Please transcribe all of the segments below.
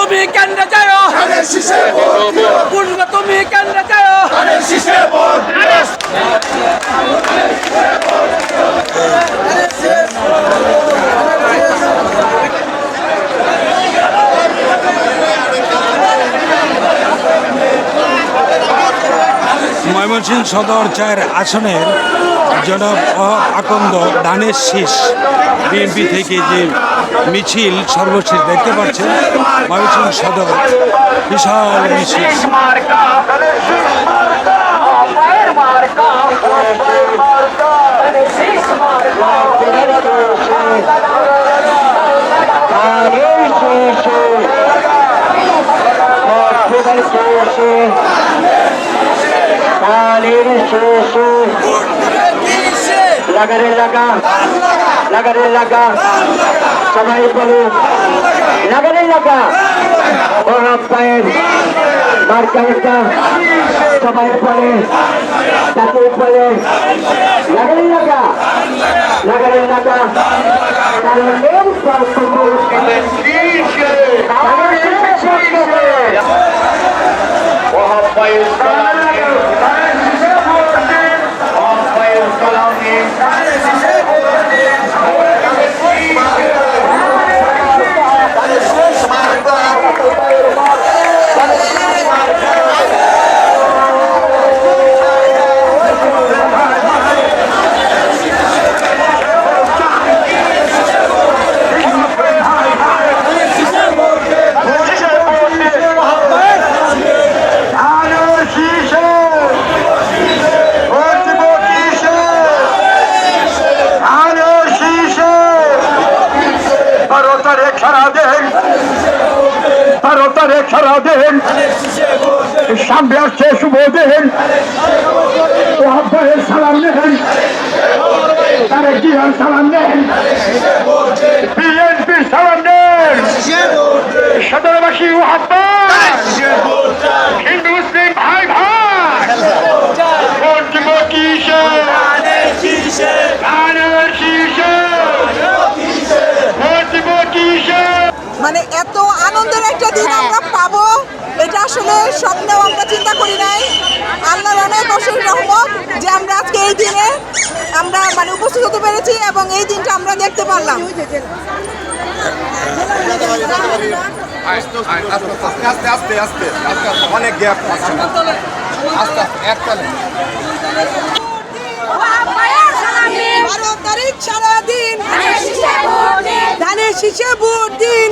তুমি কেন্দ্রে যাও পুরগো তুমি কেন্দ্রে যাও ময়মনসিংহ সদর চায়ের আসনের জনাব আকন্দ ধানের শীষ বিএনপি থেকে যে মিছিল সর্বশেষ দেখতে পাচ্ছেন, ময়মনসিংহ সদর বিশাল মিছিল। লাগারে লাগা লাগারে লাগা। সবাই বলুন লাগারে লাগা। ওরা পায়ের মার্কা সবাই বলে, তাকে বলে, লাগারে লাগা লাগারে লাগা। কারণ এর পর ভারতারে খেলা দেন। ভারতারে খেলা দেন। সামনে আসছে শুভ দেন ওহাব্বারের সালাম নেন। তারে জিয়ার সালাম নেন। বিএনপি সালাম নেন। আল্লাহর রহমত যে আমরা আজকে এই দিনে আমরা মানে উপস্থিত হতে পেরেছি এবং এই দিনটা আমরা দেখতে পারলাম। আস্তে আস্তে অনেক গ্যাপ সারাদিন ধানের শীষে ভোট দিন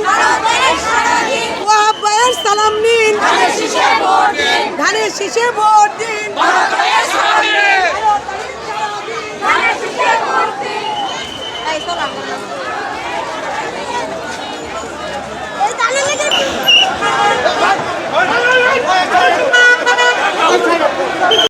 ধানের শীষে ভোট দিন। এই সালাম